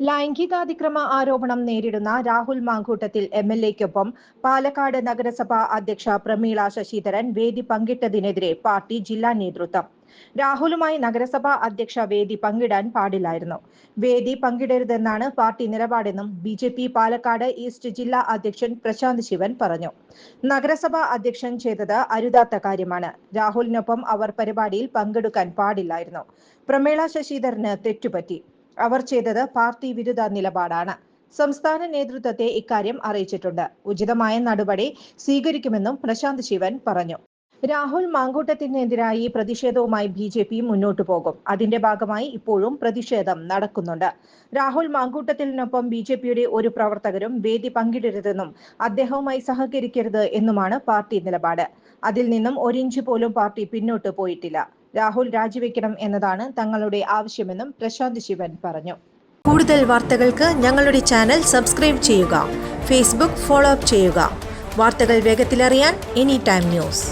ലൈംഗികാതിക്രമ ആരോപണം നേരിടുന്ന Rahul Mankoottathil M L എക്കൊപ്പം പാലക്കാട് നഗരസഭാ അധ്യക്ഷ പ്രമീള ശശിധരൻ വേദി പങ്കിട്ടതിനെതിരെ പാർട്ടി ജില്ലാ നേതൃത്വം. രാഹുലുമായി നഗരസഭാ അധ്യക്ഷ വേദി പങ്കിടാൻ പാടില്ലായിരുന്നു. വേദി പങ്കിടരുതെന്നാണ് party നിലപാടെന്നും B J P Palakkad east ജില്ലാ അധ്യക്ഷൻ പ്രശാന്ത് ശിവൻ പറഞ്ഞു. നഗരസഭാ അധ്യക്ഷൻ ചെയ്തത് അരുതാത്ത കാര്യമാണ്. രാഹുലിനൊപ്പം അവർ പരിപാടിയിൽ പങ്കെടുക്കാൻ പാടില്ലായിരുന്നു. പ്രമേള ശശിധരന് തെറ്റുപറ്റി. അവർ ചെയ്തത് പാർട്ടി വിരുദ്ധ നിലപാടാണ്. സംസ്ഥാന നേതൃത്വത്തെ ഇക്കാര്യം അറിയിച്ചിട്ടുണ്ട്. ഉചിതമായ നടപടി സ്വീകരിക്കുമെന്നും പ്രശാന്ത് ശിവൻ പറഞ്ഞു. രാഹുൽ മാങ്കൂട്ടത്തിനെതിരായി പ്രതിഷേധവുമായി ബി ജെ പി മുന്നോട്ടു പോകും. അതിന്റെ ഭാഗമായി ഇപ്പോഴും പ്രതിഷേധം നടക്കുന്നുണ്ട്. രാഹുൽ മാങ്കൂട്ടത്തിനൊപ്പം ബി ജെ പിയുടെ ഒരു പ്രവർത്തകരും വേദി പങ്കിടരുതെന്നും അദ്ദേഹവുമായി സഹകരിക്കരുത് എന്നുമാണ് പാർട്ടി നിലപാട്. അതിൽ നിന്നും ഒരിഞ്ച് പോലും പാർട്ടി പിന്നോട്ട് പോയിട്ടില്ല. രാഹുൽ രാജിവെക്കണം എന്നതാണ് തങ്ങളുടെ ആവശ്യമെന്നും പ്രശാന്ത് ശിവൻ പറഞ്ഞു. കൂടുതൽ വാർത്തകൾക്ക് ഞങ്ങളുടെ ചാനൽ സബ്സ്ക്രൈബ് ചെയ്യുക ഫേസ്ബുക്ക് ഫോളോ അപ്പ് ചെയ്യുക. വാർത്തകൾ വേഗത്തിലറിയാൻ എനി ടൈം ന്യൂസ്.